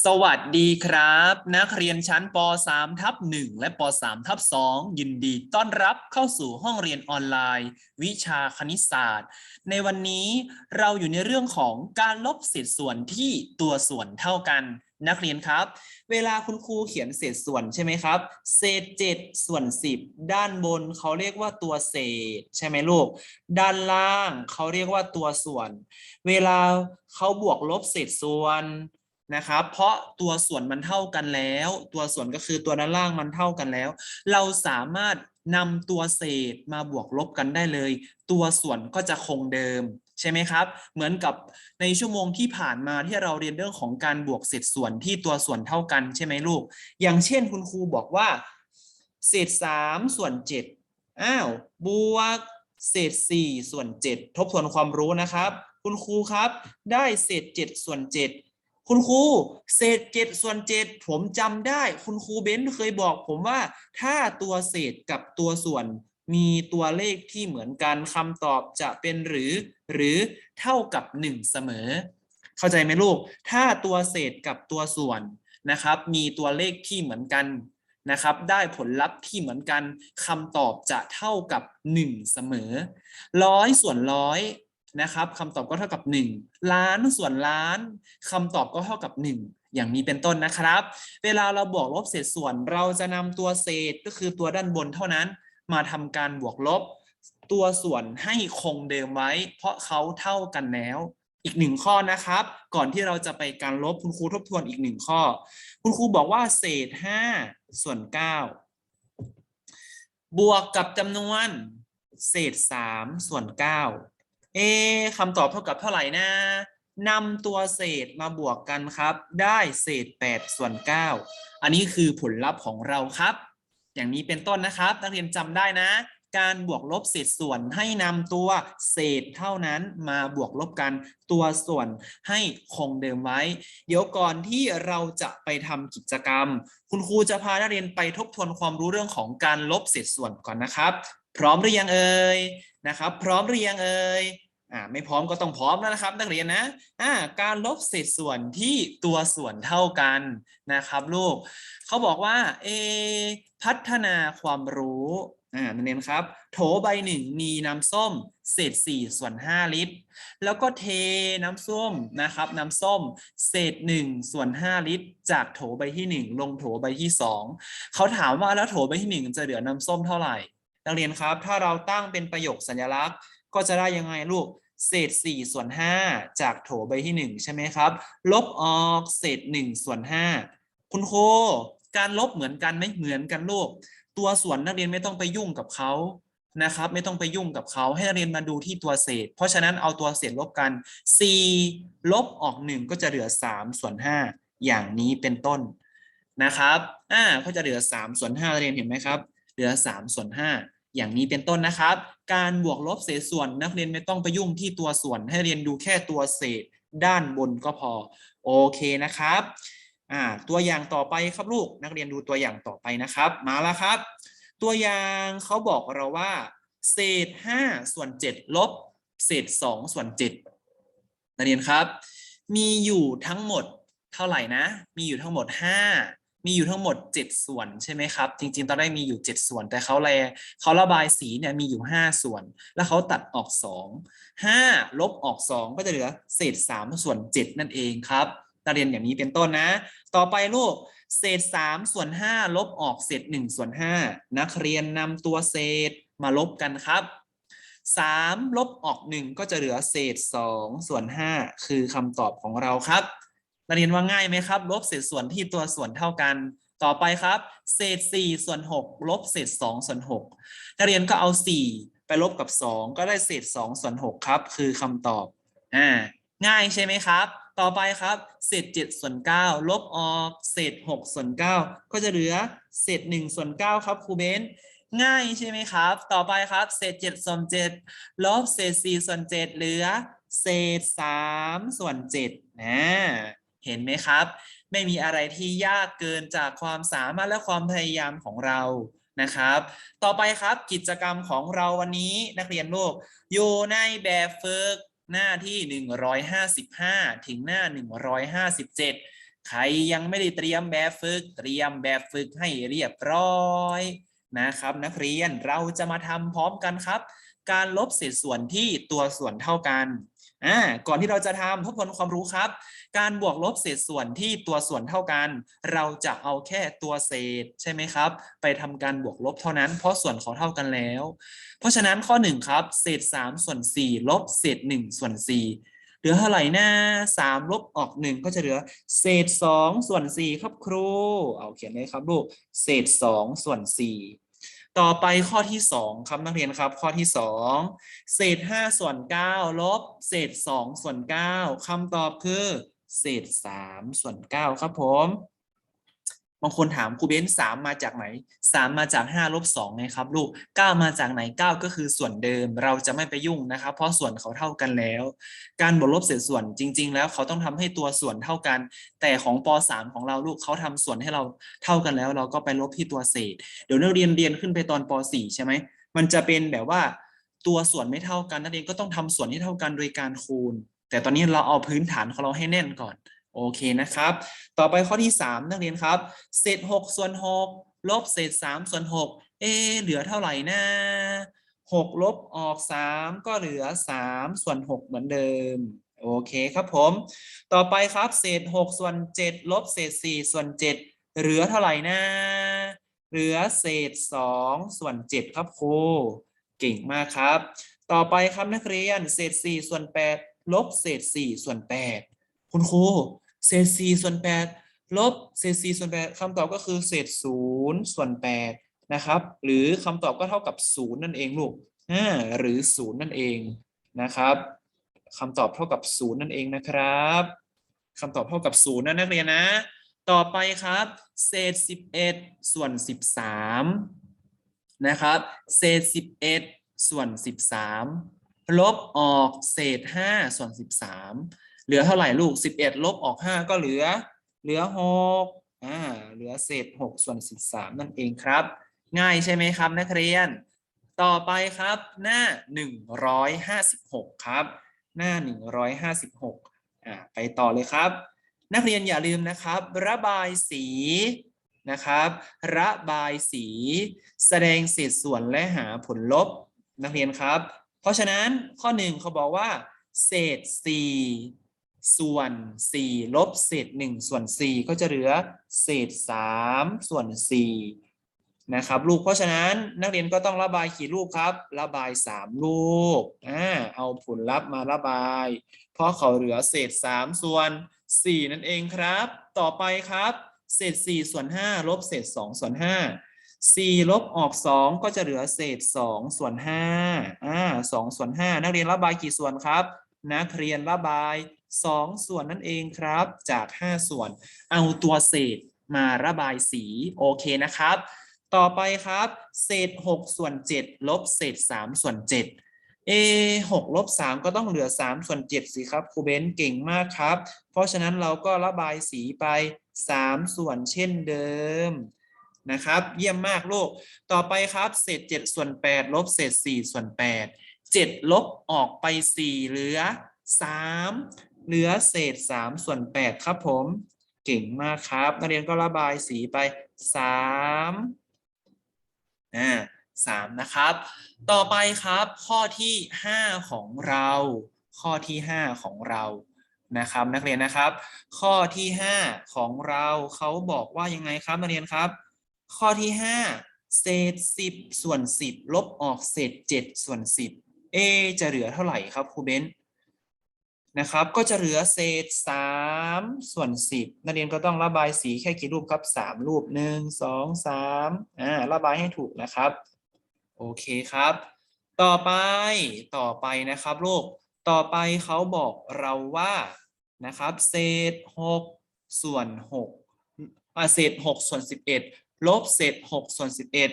สวัสดีครับ นักเรียนชั้นป .3 ทับ1และป .3 ทับ2ยินดีต้อนรับเข้าสู่ห้องเรียนออนไลน์ วิชาคณิตศาสตร์ ในวันนี้เราอยู่ในเรื่องของการลบเศษส่วนที่ตัวส่วนเท่ากัน นักเรียนครับ เวลาคุณครูเขียนเศษส่วนใช่ไหมครับ เศษ7ส่วน10 ด้านบนเขาเรียกว่าตัวเศษ ใช่ไหมลูก ด้านล่างเขาเรียกว่าตัวส่วน เวลาเขาบวกลบเศษส่วน นะครับ เพราะตัวส่วนมันเท่ากันแล้ว ตัวส่วนก็คือตัวด้านล่างมันเท่ากันแล้ว เราสามารถนำตัวเศษมาบวกลบกันได้เลย ตัวส่วนก็จะคงเดิมใช่ไหมครับ เหมือนกับในชั่วโมงที่ผ่านมาที่เราเรียนเรื่องของการบวกเศษส่วนที่ตัวส่วนเท่ากันใช่ไหมลูก อย่างเช่นคุณครูบอกว่า เศษสามส่วนเจ็ดอ้าวบวกเศษสี่ส่วนเจ็ดทบทวนความรู้นะครับ คุณครูครับ ได้เศษเจ็ดส่วนเจ็ด คุณครูเศษเจ็ดส่วนเจ็ดผมจำได้ คุณครูเบนซ์เคยบอก ผมว่าถ้าตัวเศษกับตัวส่วนมีตัวเลขที่เหมือนกันคำตอบจะเป็นหรือ หรือเท่ากับหนึ่งเสมอ เข้าใจไหมลูก ถ้าตัวเศษกับตัวส่วนนะครับ มีตัวเลขที่เหมือนกันนะครับ ได้ผลลัพธ์ที่เหมือนกันคำตอบจะเท่ากับ 1 เสมอร้อยส่วนร้อย นะครับคำตอบก็เท่ากับ 1 ล้านส่วนล้านคำตอบก็เท่ากับ 1 อย่างนี้เป็นต้นนะครับ เวลาเราบวกลบเศษส่วนเราจะนำตัวเศษก็คือตัวด้านบนเท่านั้น มาทำการบวกลบ ตัวส่วนให้คงเดิมไว้ เพราะเขาเท่ากันแล้วอีกหนึ่งข้อนะครับ ก่อนที่เราจะไปการลบคุณครูทบทวนอีกหนึ่งข้อ คุณครูบอกว่าเศษห้าส่วนเก้าบวกกับจำนวน เศษสามส่วนเก้า เอคำตอบเท่ากับเท่าไหร่นะนำตัวเศษมาบวกกันครับ ได้เศษแปดส่วนเก้าอันนี้คือผลลัพธ์ของเราครับ อย่างนี้เป็นต้นนะครับ นักเรียนจำได้นะ การบวกลบเศษส่วนให้นำตัวเศษเท่านั้นมาบวกลบกันตัวส่วนให้คงเดิมไว้ เดี๋ยวก่อนที่เราจะไปทำกิจกรรม คุณครูจะพานักเรียนไปทบทวนความรู้เรื่องของการลบเศษส่วนก่อนนะครับ พร้อมหรือยังเอ่ย นะครับ พร้อมหรือยังเอ่ยอ่าไม่พร้อมก็ต้องพร้อมแล้วนะครับ นักเรียนนะอ่าการลบเศษส่วนที่ตัวส่วนเท่ากันนะครับลูกเขาบอกว่าเอพัฒนาความรู้อ่านักเรียนครับ โถใบหนึ่งมีน้ำส้มเศษ4ส่วน5ลิตร แล้วก็เทน้ำส้มนะครับ น้ำส้มเศษ1ส่วน5ลิตร จากโถใบที่1ลงโถใบที่2เขาถามว่าแล้วโถใบที่1จะเหลือน้ำส้มเท่าไหร่ นักเรียนครับ ถ้าเราตั้งเป็นประโยคสัญลักษณ์ ก็จะได้ยังไงลูกเศษ4ส่วน5จากโถใบที่ 1 ใช่ไหมครับ ลบออกเศษ1ส่วน5คุณโคการลบเหมือนกันไหมเหมือนกันลูก ตัวส่วนนักเรียนไม่ต้องไปยุ่งกับเขานะครับ ไม่ต้องไปยุ่งกับเขาให้นักเรียนมาดูที่ตัวเศษ เพราะฉะนั้นเอาตัวเศษลบกัน 4 ลบออก 1 ก็จะเหลือ 3 ส่วน 5 อย่างนี้เป็นต้นนะครับอ่าก็จะเหลือ 3 ส่วน5นักเรียนเห็นไหมครับ เหลือ3ส่วน5อย่างนี้เป็นต้นนะครับ การบวกลบเศษส่วนนักเรียนไม่ต้องไปยุ่งที่ตัวส่วน ให้เรียนดูแค่ตัวเศษด้านบนก็พอ โอเคนะครับอ่าตัวอย่างต่อไปครับลูกนักเรียนดูตัวอย่างต่อไปนะครับ มาแล้วครับ ตัวอย่างเขาบอกเราว่า เศษ 5 ส่วน 7 ลบ เศษ 2 ส่วน 7นักเรียนครับ มีอยู่ทั้งหมดเท่าไหร่นะ มีอยู่ทั้งหมด 5 มีอยู่ทั้งหมด 7 ส่วนใช่ไหมครับ จริงๆ ตอนแรกมีอยู่ 7 ส่วน แต่เขาแลเขาระบายสีเนี่ยมีอยู่ 5 ส่วน แล้วเขาตัดออก 2 5 ลบออก 2 ก็จะเหลือเศษ 3 ส่วน 7 นั่นเองครับนักเรียนอย่างนี้เป็นต้นนะ ต่อไปลูกเศษ 3 ส่วน 5 ลบออกเศษ 1 ส่วน 5 นักเรียนนำตัวเศษมาลบกันครับ3ลบออก 1 ก็จะเหลือเศษ 2 ส่วน 5 คือคำตอบของเราครับ นักเรียนว่าง่ายไหมครับ ลบเศษส่วนที่ตัวส่วนเท่ากัน ต่อไปครับ เศษ 4 ส่วน 6 ลบเศษ 2 ส่วน6นักเรียนก็เอา 4 ไปลบกับ 2 ก็ได้เศษ 2 ส่วน 6 ครับ คือคำตอบอ่าง่ายใช่ไหมครับ ต่อไปครับ เศษ 7 ส่วน 9 ลบออก เศษ 6 ส่วน 9 ก็จะเหลือ เศษ 1 ส่วน 9 ครับครูเบนง่ายใช่ไหมครับ ต่อไปครับ เศษ 7 ส่วน 7 ลบเศษ 4 ส่วน 7 เหลือ เศษ 3 ส่วน7นะ เห็นไหมครับ ไม่มีอะไรที่ยากเกินจากความสามารถและความพยายามของเรานะครับ ต่อไปครับกิจกรรมของเราวันนี้นักเรียนลูกอยู่ในแบบฝึกหน้าที่ 155 ถึงหน้า 157 ใครยังไม่ได้เตรียมแบบฝึก เตรียมแบบฝึกให้เรียบร้อยนะครับ นักเรียนเราจะมาทำพร้อมกันครับ การลบเศษส่วนที่ตัวส่วนเท่ากัน อ่าก่อนที่เราจะทำทบทวนความรู้ครับ การบวกลบเศษส่วนที่ตัวส่วนเท่ากัน เราจะเอาแค่ตัวเศษใช่ไหมครับ ไปทำการบวกลบเท่านั้น เพราะส่วนเขาเท่ากันแล้ว เพราะฉะนั้นข้อ1ครับเศษ3ส่วน4ลบเศษ1ส่วน4เหลือเท่าไหร่นะ3ลบออก 1 ก็จะเหลือ เศษ2ส่วน4ครับครูเอาเขียนเลยครับลูกเศษ2ส่วน4 ต่อไปข้อที่2ครับนักเรียนครับ ข้อที่2เศษ5ส่วน9ลบเศษ2ส่วน9คำตอบคือ เศษ3ส่วน9ครับผม บางคนถามครูเบนสามมาจากไหนสามมาจากห้าลบสองไงครับลูกเก้ามาจากไหนเก้าก็คือส่วนเดิมเราจะไม่ไปยุ่งนะครับ เพราะส่วนเขาเท่ากันแล้ว การบวกลบเศษส่วนจริง ๆ แล้วเขาต้องทำให้ตัวส่วนเท่ากัน แต่ของปสามของเราลูกเขาทำส่วนให้เราเท่ากันแล้ว เราก็ไปลบที่ตัวเศษ เดี๋ยวนักเรียนเรียนขึ้นไปตอนปสี่ใช่ไหมมันจะเป็นแบบว่าตัวส่วนไม่เท่ากันนักเรียนก็ต้องทำส่วนที่เท่ากันโดยการคูณ แต่ตอนนี้เราเอาพื้นฐานของเราให้แน่นก่อน โอเคนะครับ ต่อไปข้อที่ 3 นักเรียนครับ เศษ6ส่วน6ลบเศษ3ส่วน6เอเหลือเท่าไหร่นะ6ลบออก 3 ก็เหลือ 3 ส่วน 6 เหมือนเดิม โอเคครับผม ต่อไปครับ เศษ 6 ส่วน 7 ลบเศษ 4 ส่วน 7 เหลือเท่าไหร่นะ เหลือเศษ 2 ส่วน 7 ครับครู เก่งมากครับ ต่อไปครับนักเรียน เศษ 4 ส่วน 8 ลบเศษ 4 ส่วน 8 คุณครูเศษ4ส่วน8ลบเศษ4ส่วน8คำตอบก็คือเศษ0ส่วน8นะครับ หรือคำตอบก็เท่ากับ0นั่นเองลูกอ่าหรือ0นั่นเองนะครับคำตอบเท่ากับ0นั่นเองนะครับคำตอบเท่ากับ0นะนักเรียนนะ ต่อไปครับ เศษ11ส่วน13นะครับ เศษ11ส่วน13ลบออกเศษ5ส่วน13 เหลือเท่าไหร่ลูก 11 ลบออก 5 ก็เหลือ เหลือ6อ่าเหลือเศษ6ส่วน13 นั่นเองครับ ง่ายใช่ไหมครับนักเรียน ต่อไปครับ หน้า 156 ครับ หน้า 156อ่าไปต่อเลยครับ นักเรียนอย่าลืมนะครับ ระบายสีนะครับ ระบายสี แสดงเศษส่วนและหาผลลบนักเรียนครับ เพราะฉะนั้นข้อหนึ่งเขาบอกว่า เศษ4 ส่วน4ลบเศษ1ส่วน4ก็จะเหลือเศษ3ส่วน4นะครับลูกเพราะฉะนั้นนักเรียนก็ต้องระบายกี่ลูกครับ ระบาย 3 ลูกอ่าเอาผลลัพธ์มาระบาย เพราะเขาเหลือเศษ 3 ส่วน 4 นั่นเองครับ ต่อไปครับ เศษ 4 ส่วน 5 ลบเศษ 2 ส่วน 5 4 ลบออก 2 ก็จะเหลือเศษ 2 ส่วน5อ่า2ส่วน 5 นักเรียนระบายกี่ส่วนครับ นักเรียนระบาย 2 ส่วนนั่นเองครับ จาก 5 ส่วน เอาตัวเศษมาระบายสีโอเคนะครับ ต่อไปครับ เศษ 6 ส่วน 7 ลบเศษ 3 ส่วน 7 เอ6ลบ3ก็ต้องเหลือ 3 ส่วน 7 สิครับครูเบนเก่งมากครับ เพราะฉะนั้นเราก็ระบายสีไป 3 ส่วนเช่นเดิมนะครับ เยี่ยมมากลูก ต่อไปครับ เศษ 7 ส่วน 8 ลบเศษ 4 ส่วน 8 7 ลบออกไป 4 เหลือ 3 เหลือเศษ3ส่วน8ครับผมเก่งมากครับ นักเรียนก็ระบายสีไป3อ่าสามนะครับ ต่อไปครับข้อที่ห้าของเรา ข้อที่ห้าของเรานะครับ นักเรียนนะครับ ข้อที่ห้าของเราเขาบอกว่ายังไงครับนักเรียนครับ ข้อที่ห้าเศษสิบส่วนสิบลบออกเศษเจ็ดส่วนสิบเอจะเหลือเท่าไหร่ครับครูเบน นะครับก็จะเหลือเศษสามส่วนสิบนักเรียนก็ต้องระบายสีแค่กี่รูปครับสามรูปหนึ่งสองสามอ่าระบายให้ถูกนะครับ โอเคครับ ต่อไปต่อไปนะครับลูกต่อไปเขาบอกเราว่านะครับเศษหกส่วนหกอ่าเศษหกส่วนสิบเอ็ดลบเศษหกส่วนสิบเอ็ด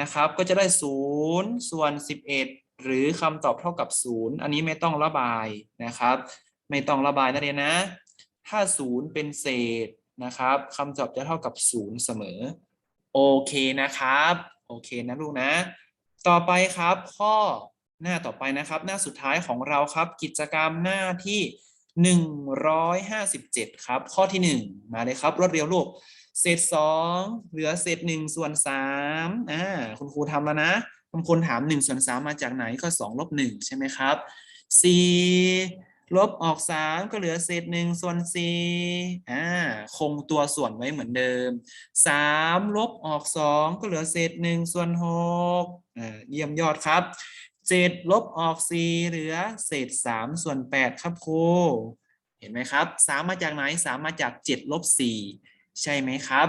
นะครับ ก็จะได้ศูนย์ส่วนสิบเอ็ด หรือคำตอบเท่ากับศูนย์อันนี้ไม่ต้องระบายนะครับ ไม่ต้องระบายนะเรียนนะ ถ้าศูนย์เป็นเศษนะครับคำตอบจะเท่ากับศูนย์เสมอ โอเคนะครับ โอเคนะลูกนะ ต่อไปครับข้อหน้าต่อไปนะครับ หน้าสุดท้ายของเราครับ กิจกรรมหน้าที่หนึ่งร้อยห้าสิบเจ็ดครับ ข้อที่หนึ่งมาเลยครับ รวดเร็วลูกเศษสองเหลือเศษหนึ่งส่วนสามอ่าคุณครูทำแล้วนะางคนถามหนึ่งส่วนสามมาจากไหนก็สองลบหนึ่งใช่ไหมครับสี่ลบออกสามก็เหลือเศษหนึ่งส่วนสี่อ่าคงตัวส่วนไว้เหมือนเดิมสามลบออกสองก็เหลือเศษหนึ่งส่วนหกอ่าเยี่ยมยอดครับเจ็ดลบออกสี่เหลือเศษสามส่วนแปดครับครูเห็นไหมครับสามมาจากไหนสามมาจากเจ็ดลบสี่ใช่ไหมครับ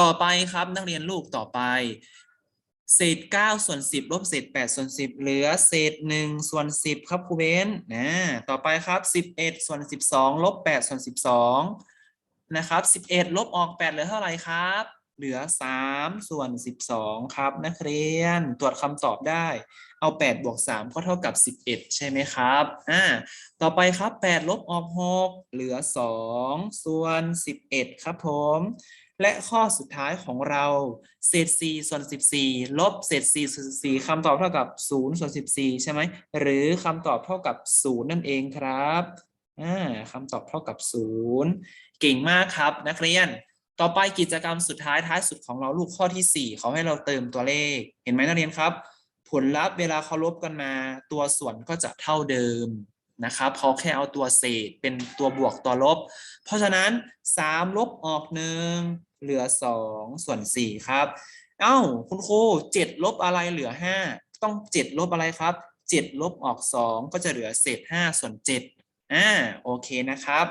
ต่อไปครับนักเรียนลูกต่อไป เศษเก้าส่วนสิบลบเศษแปดส่วนสิบเหลือเศษหนึ่งส่วนสิบครับครูเบนนะต่อไปครับสิบเอ็ดส่วนสิบสองลบแปดส่วนสิบสองนะครับสิบเอ็ดลบออกแปดเหลือเท่าไหร่ครับ เหลือสามส่วนสิบสองครับนักเรียนตรวจคำตอบได้ เอาแปดบวกสามก็เท่ากับสิบเอ็ดใช่ไหมครับอ่าต่อไปครับแปดลบออกหกเหลือสองส่วนสิบเอ็ดครับผม และข้อสุดท้ายของเราเศษสี่ส่วนสิบสี่ลบเศษสี่ส่วนสิบสี่คำตอบเท่ากับศูนย์ส่วนสิบสี่ใช่ไหมหรือคำตอบเท่ากับศูนย์นั่นเองครับอ่าคำตอบเท่ากับศูนย์เก่งมากครับ นักเรียน ต่อไปกิจกรรมสุดท้ายท้ายสุดของเราลูกข้อที่สี่เขาให้เราเติมตัวเลข เห็นไหมนักเรียนครับ ผลลัพธ์เวลาเขาลบกันมา ตัวส่วนก็จะเท่าเดิม นะครับเขาแค่เอาตัวเศษเป็นตัวบวกตัวลบ เพราะฉะนั้น 3 ลบออกหนึ่งเหลือ 2 ส่วน 4 ครับ เอ้าคุณครู7ลบอะไรเหลือ 5 ต้อง 7 ลบอะไรครับ 7 ลบออก 2 ก็จะเหลือเศษ 5 ส่วน 7อ่าโอเคนะครับ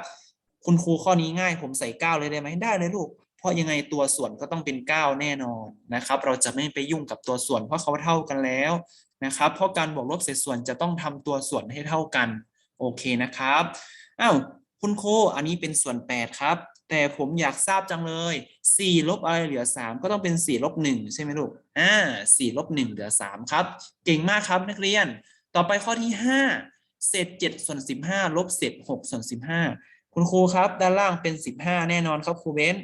คุณครูข้อนี้ง่ายผมใส่ 9 เลยได้ไหมได้เลยลูก เพราะยังไงตัวส่วนก็ต้องเป็น 9 แน่นอนนะครับ เราจะไม่ไปยุ่งกับตัวส่วนเพราะเขาเท่ากันแล้วนะครับ เพราะการบวกลบเศษส่วนจะต้องทำตัวส่วนให้เท่ากัน โอเคนะครับอ้าวคุณครูอันนี้เป็นส่วน 8 ครับ แต่ผมอยากทราบจังเลย4ลบอะไรเหลือ 3 ก็ต้องเป็น4ลบ1ใช่ไหมลูกอ่า4ลบ1เหลือ 3 ครับ เก่งมากครับนักเรียน ต่อไปข้อที่ 5 เศษ7ส่วน15ลบเศษ6ส่วน15 คุณครูครับ ด้านล่างเป็น 15 แน่นอนครับครูเบน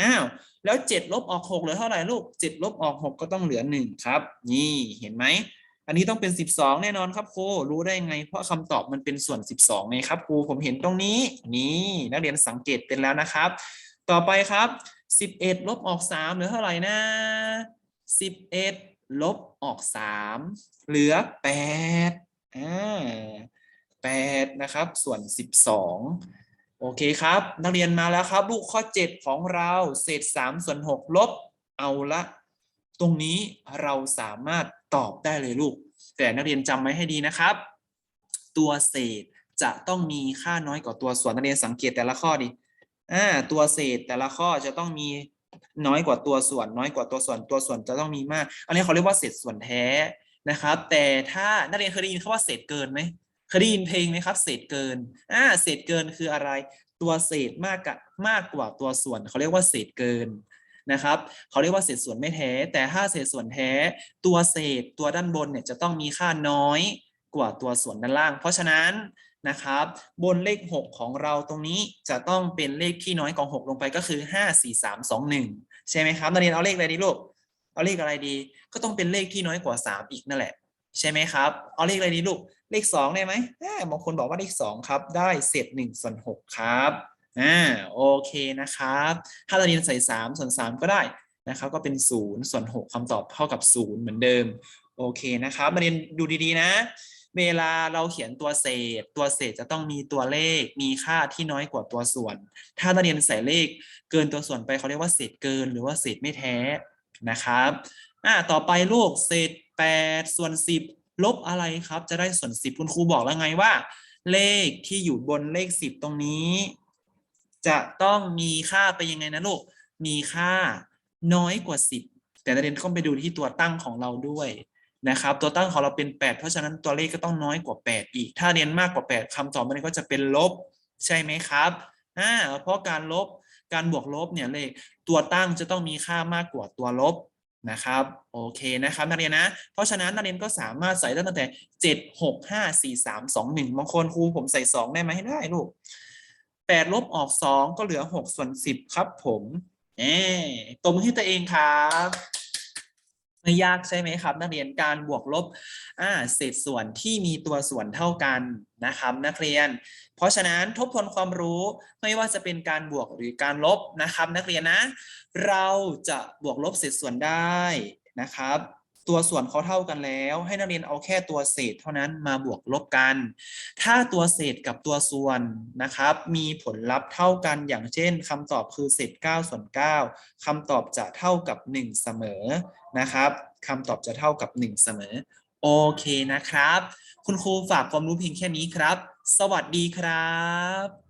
อ้าวแล้ว7ลบออก 6 เหลือเท่าไหร่ลูก7ลบออก 6 ก็ต้องเหลือ 1 ครับ นี่เห็นไหม อันนี้ต้องเป็น 12 แน่นอนครับครูรู้ได้ไง เพราะคำตอบมันเป็นส่วน 12ไงครับครูผมเห็นตรงนี้นี่นักเรียนสังเกตเป็นแล้วนะครับ ต่อไปครับ 11 ลบออก 3 เหลือเท่าไหร่นะ 11 ลบออก 3 เหลือ8อ่า8นะครับส่วน 12 โอเคครับ นักเรียนมาแล้วครับ ลูกข้อ 7 ของเราเศษ 3 ส่วน 6 ลบเอาละ ตรงนี้เราสามารถ ตอบได้เลยลูก แต่นักเรียนจำไว้ให้ดีนะครับ ตัวเศษจะต้องมีค่าน้อยกว่าตัวส่วนนักเรียนสังเกตแต่ละข้อดิอ่าตัวเศษแต่ละข้อจะต้องมีน้อยกว่าตัวส่วน น้อยกว่าตัวส่วนตัวส่วนจะต้องมีมาก อันนี้เขาเรียกว่าเศษส่วนแท้นะครับ แต่ถ้านักเรียนเคยได้ยินคำว่าเศษเกินไหมเคยได้ยินเพลงไหมครับ เศษเกินอ่าเศษเกินคืออะไร ตัวเศษมากกับมากกว่าตัวส่วน เขาเรียกว่าเศษเกิน นะครับเขาเรียกว่าเศษส่วนไม่แท้ แต่ถ้าเศษส่วนแท้ ตัวเศษตัวด้านบนเนี่ยจะต้องมีค่าน้อยกว่าตัวส่วนด้านล่าง เพราะฉะนั้นนะครับบนเลข 6 ของเราตรงนี้จะต้องเป็นเลขที่น้อยกว่า6ลงไปก็คือ 5 4 3 2 1 ใช่ไหมครับนักเรียนเอาเลขอะไรดีลูกเอาเลขอะไรดี ก็ต้องเป็นเลขที่น้อยกว่า 3 อีกนั่นแหละ ใช่ไหมครับ เอาเลขอะไรดีลูกเลข 2 ได้ไหมบางคนบอกว่าเลข 2 ครับ ได้เศษ1ส่วน6ครับ อ่าโอเคนะครับถ้าเราเรียนใส่3ส่วน3 ก็ได้นะครับ ก็เป็น 0 ส่วน 6คำตอบเท่ากับ 0 เหมือนเดิม โอเคนะครับ มาเรียนดูดีๆนะ เวลาเราเขียนตัวเศษ ตัวเศษจะต้องมีตัวเลขมีค่าที่น้อยกว่าตัวส่วน ถ้านักเรียนใส่เลขเกินตัวส่วนไปเขาเรียกว่าเศษเกินหรือว่าเศษไม่แท้นะครับอ่าต่อไปลูกเศษ 8 ส่วน 10 ลบอะไรครับ จะได้ส่วน 10 คุณครูบอกแล้วไงว่า เลขที่อยู่บนเลข 10 ตรงนี้ จะต้องมีค่าไปยังไงนะลูก มีค่าน้อยกว่า 10 แต่นักเรียนต้องไปดูที่ตัวตั้งของเราด้วยนะครับ ตัวตั้งของเราเป็น 8 เพราะฉะนั้นตัวเลขก็ต้องน้อยกว่า 8 อีก ถ้าเรียนมากกว่า 8คำตอบมันก็จะเป็นลบใช่ไหมครับอ่าเพราะการลบการบวกลบเนี่ยเลขตัวตั้งจะต้องมีค่ามากกว่าตัวลบนะครับโอเคนะครับนักเรียนนะ เพราะฉะนั้นนักเรียนก็สามารถใส่ตั้งแต่ 7 6 5 4 3 2 1บางคนครูผมใส่ 2 ได้ไหมได้ลูก แปดลบออกสองก็เหลือหกส่วนสิบครับผมเอตบมือให้ตัวเองครับไม่ยากใช่ไหมครับ นักเรียนการบวกลบอ่าเศษส่วนที่มีตัวส่วนเท่ากันนะครับ นักเรียน เพราะฉะนั้นทบทวนความรู้ไม่ว่าจะเป็นการบวกหรือการลบนะครับ นักเรียนนะ เราจะบวกลบเศษส่วนได้นะครับ ตัวส่วนเขาเท่ากันแล้ว ให้นักเรียนเอาแค่ตัวเศษเท่านั้นมาบวกลบกัน ถ้าตัวเศษกับตัวส่วนนะครับ มีผลลัพธ์เท่ากันอย่างเช่นคำตอบคือเศษ9ส่วน9คำตอบจะเท่ากับ 1 เสมอนะครับคำตอบจะเท่ากับ 1 เสมอโอเคนะครับ คุณครูฝากความรู้เพียงแค่นี้ครับ สวัสดีครับ